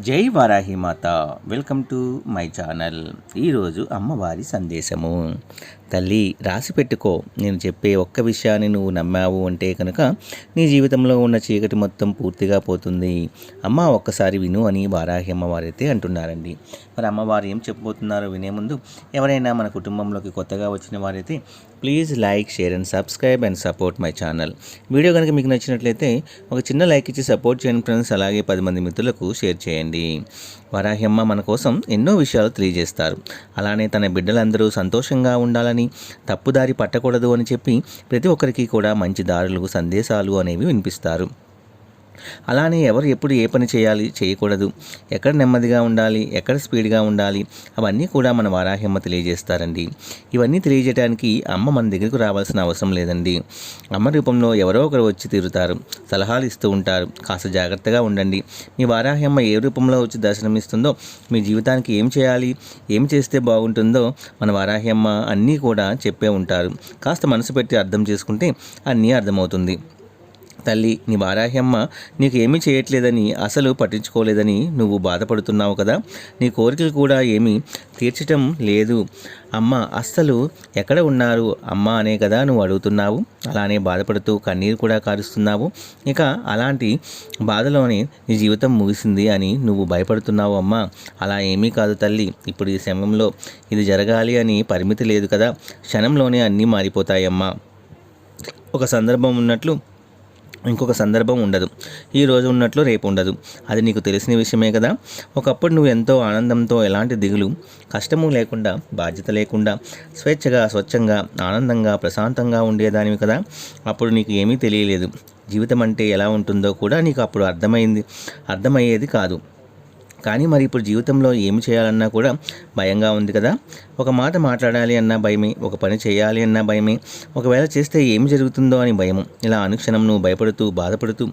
జై వారాహి మాత. Welcome to my channel. ఈరోజు అమ్మవారి సందేశము. తల్లి రాసి పెట్టుకో. నేను చెప్పే ఒక్క విషయాన్ని నువ్వు నమ్మావు అంటే కనుక నీ జీవితంలో ఉన్న చీకటి మొత్తం పూర్తిగా పోతుంది. అమ్మ ఒక్కసారి విను అని వారాహి అమ్మవారైతే అంటున్నారండి. మరి అమ్మవారు ఏం చెప్పబోతున్నారో వినే ముందు ఎవరైనా మన కుటుంబంలోకి కొత్తగా వచ్చిన వారైతే please like share and subscribe and support my channel video కనుక మీకు నచ్చినట్లయితే ఒక చిన్న లైక్ ఇచ్చి సపోర్ట్ చేయండి ఫ్రెండ్స్ అలాగే పది మంది మిత్రులకు షేర్ చేయండి. వరాహ్యమ్మ మన కోసం ఎన్నో విషయాలు తెలియజేస్తారు. అలానే తన బిడ్డలందరూ సంతోషంగా ఉండాలని తప్పుదారి పట్టకూడదు అని చెప్పి ప్రతి ఒక్కరికి కూడా మంచి దారులు సందేశాలు అనేవి వినిపిస్తారు. అలానే ఎవరు ఎప్పుడు ఏ పని చేయాలి చేయకూడదు. ఎక్కడ నెమ్మదిగా ఉండాలి ఎక్కడ స్పీడ్గా ఉండాలి అవన్నీ కూడా మన వారాహ్యమ్మ తెలియజేస్తారండి. ఇవన్నీ తెలియజేయడానికి అమ్మ మన దగ్గరకు రావాల్సిన అవసరం లేదండి. అమ్మ రూపంలో ఎవరో ఒకరు వచ్చి తీరుతారు సలహాలు ఇస్తూ ఉంటారు. కాస్త జాగ్రత్తగా ఉండండి. మీ వారాహ్యమ్మ ఏ రూపంలో వచ్చి దర్శనమిస్తుందో మీ జీవితానికి ఏం చేయాలి ఏం చేస్తే బాగుంటుందో మన వారాహ్యమ్మ అన్నీ కూడా చెప్పే ఉంటారు. కాస్త మనసు పెట్టి అర్థం చేసుకుంటే అన్నీ అర్థమవుతుంది. తల్లి నీ వారాహ్యమ్మ నీకు ఏమీ చేయట్లేదని అసలు పట్టించుకోలేదని నువ్వు బాధపడుతున్నావు కదా? నీ కోరికలు కూడా ఏమీ తీర్చటం లేదు. అమ్మ అస్సలు ఎక్కడ ఉన్నారు? అమ్మ అనే కదా నువ్వు అడుగుతున్నావు. అలానే బాధపడుతూ కన్నీరు కూడా కారుస్తున్నావు. ఇక అలాంటి బాధలోనే నీ జీవితం ముగిసింది అని నువ్వు భయపడుతున్నావు అమ్మ. అలా ఏమీ కాదు తల్లి. ఇప్పుడు ఈ సమయంలో ఇది జరగాలి అని పరిమితి లేదు కదా? క్షణంలోనే అన్నీ మారిపోతాయమ్మా. ఒక సందర్భం ఉన్నట్లు ఇంకొక సందర్భం ఉండదు. ఈ రోజు ఉన్నట్లు రేపు ఉండదు. అది నీకు తెలిసిన విషయమే కదా? ఒకప్పుడు నువ్వు ఎంతో ఆనందంతో ఎలాంటి దిగులు కష్టము లేకుండా బాధ్యత లేకుండా స్వేచ్ఛగా స్వచ్ఛంగా ఆనందంగా ప్రశాంతంగా ఉండేదానివి కదా? అప్పుడు నీకు ఏమీ తెలియలేదు. జీవితం అంటే ఎలా ఉంటుందో కూడా నీకు అప్పుడు అర్థమైంది అర్థమయ్యేది కాదు. కానీ మరి ఇప్పుడు జీవితంలో ఏమి చేయాలన్నా కూడా భయంగా ఉంది కదా. ఒక మాట మాట్లాడాలి అన్న భయమే ఒక పని చేయాలి అన్న భయమే ఒకవేళ చేస్తే ఏమి జరుగుతుందో అని భయము. ఇలా అనుక్షణం నువ్వు భయపడుతూ బాధపడుతూ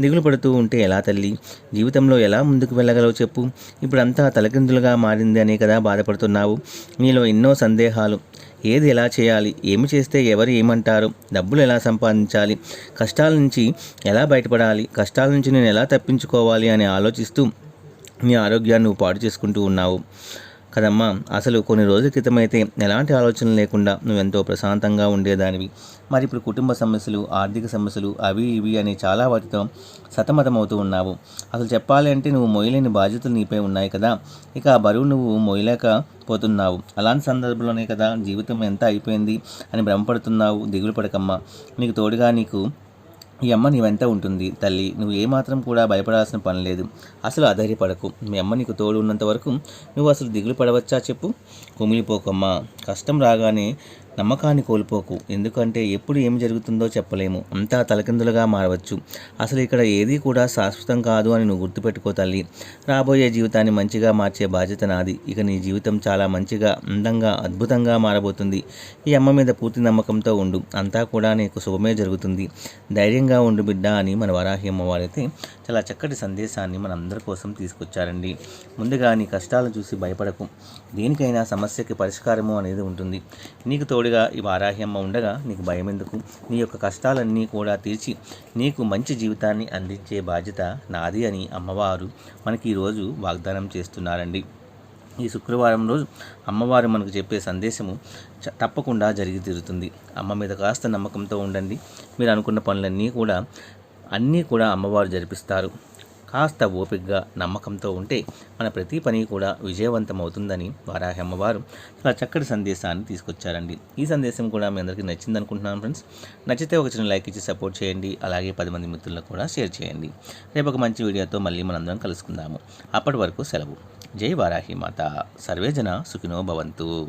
దిగులు పడుతూ ఉంటే ఎలా తల్లి? జీవితంలో ఎలా ముందుకు వెళ్ళగలవు చెప్పు. ఇప్పుడంతా తలకిందులుగా మారింది అనే కదా బాధపడుతున్నావు. నీలో ఎన్నో సందేహాలు. ఏది ఎలా చేయాలి? ఏమి చేస్తే ఎవరు ఏమంటారు? డబ్బులు ఎలా సంపాదించాలి? కష్టాల నుంచి ఎలా బయటపడాలి? కష్టాల నుంచి నేను ఎలా తప్పించుకోవాలి అని ఆలోచిస్తూ నీ ఆరోగ్యాన్ని నువ్వు పాడు చేసుకుంటూ ఉన్నావు. కదమ్మా అసలు కొన్ని రోజుల క్రితమైతే ఎలాంటి ఆలోచన లేకుండా నువ్వు ఎంతో ప్రశాంతంగా ఉండేదానివి. మరి ఇప్పుడు కుటుంబ సమస్యలు ఆర్థిక సమస్యలు అవి ఇవి అని చాలా వాటితో సతమతమవుతూ ఉన్నావు. అసలు చెప్పాలి అంటే నువ్వు మొయ్యలేని బాధ్యతలు నీపై ఉన్నాయి కదా. ఇక ఆ బరువు నువ్వు మొయ్యలేకపోతున్నావు అలాంటి సందర్భంలోనే కదా జీవితం ఎంత అయిపోయింది అని భ్రమపడుతున్నావు. దిగులు పడకమ్మా. నీకు తోడుగా నీకు ఈ అమ్మ నీ వెంట ఉంటుంది తల్లి. నువ్వు ఏమాత్రం కూడా భయపడాల్సిన పని లేదు. అసలు అధైర్యపడకు. మీ అమ్మ నీకు తోడు ఉన్నంత వరకు నువ్వు అసలు దిగులు పడవచ్చా చెప్పు? కుమిలిపోకమ్మా. కష్టం రాగానే నమ్మకాన్ని కోల్పోకు. ఎందుకంటే ఎప్పుడు ఏం జరుగుతుందో చెప్పలేము. అంతా తలకిందులుగా మారవచ్చు. అసలు ఇక్కడ ఏది కూడా శాశ్వతం కాదు అని నువ్వు గుర్తుపెట్టుకో తల్లి. రాబోయే జీవితాన్ని మంచిగా మార్చే బాధ్యత నాది. ఇక నీ జీవితం చాలా మంచిగా అందంగా అద్భుతంగా మారబోతుంది. ఈ అమ్మ మీద పూర్తి నమ్మకంతో ఉండు. అంతా కూడా నీకు శుభమే జరుగుతుంది. ధైర్యంగా ఉండు బిడ్డ అని మన వరాహి అమ్మవారైతే చాలా చక్కటి సందేశాన్ని మనందరి కోసం తీసుకొచ్చారండి. ముందుగా నీ కష్టాలను చూసి భయపడకు. దేనికైనా సమస్యకి పరిష్కారము అనేది ఉంటుంది. నీకు తోడు తోడుగా ఈ వారాహ్యమ్మ ఉండగా నీకు భయం ఎందుకు నీ యొక్క కష్టాలన్నీ కూడా తీర్చి నీకు మంచి జీవితాన్ని అందించే బాధ్యత నాది అని అమ్మవారు మనకి ఈరోజు వాగ్దానం చేస్తున్నారండి. ఈ శుక్రవారం రోజు అమ్మవారు మనకు చెప్పే సందేశము తప్పకుండా జరిగి తీరుతుంది. అమ్మ మీద కాస్త నమ్మకంతో ఉండండి. మీరు అనుకున్న పనులన్నీ కూడా అన్నీ కూడా అమ్మవారు జరిపిస్తారు. కాస్త ఓపికగా నమ్మకంతో ఉంటే మన ప్రతి పని కూడా విజయవంతం అవుతుందని వారాహి అమ్మవారు చాలా చక్కటి సందేశాన్ని తీసుకొచ్చారండి. ఈ సందేశం కూడా మీ అందరికీ నచ్చింది అనుకుంటున్నాను ఫ్రెండ్స్. నచ్చితే ఒక చిన్న లైక్ ఇచ్చి సపోర్ట్ చేయండి. అలాగే పది మంది మిత్రులకు కూడా షేర్ చేయండి. రేపు ఒక మంచి వీడియోతో మళ్ళీ మనందరం కలుసుకుందాము. అప్పటి వరకు సెలవు. జై వారాహి మాత. సర్వేజన సుఖినో భవంతు.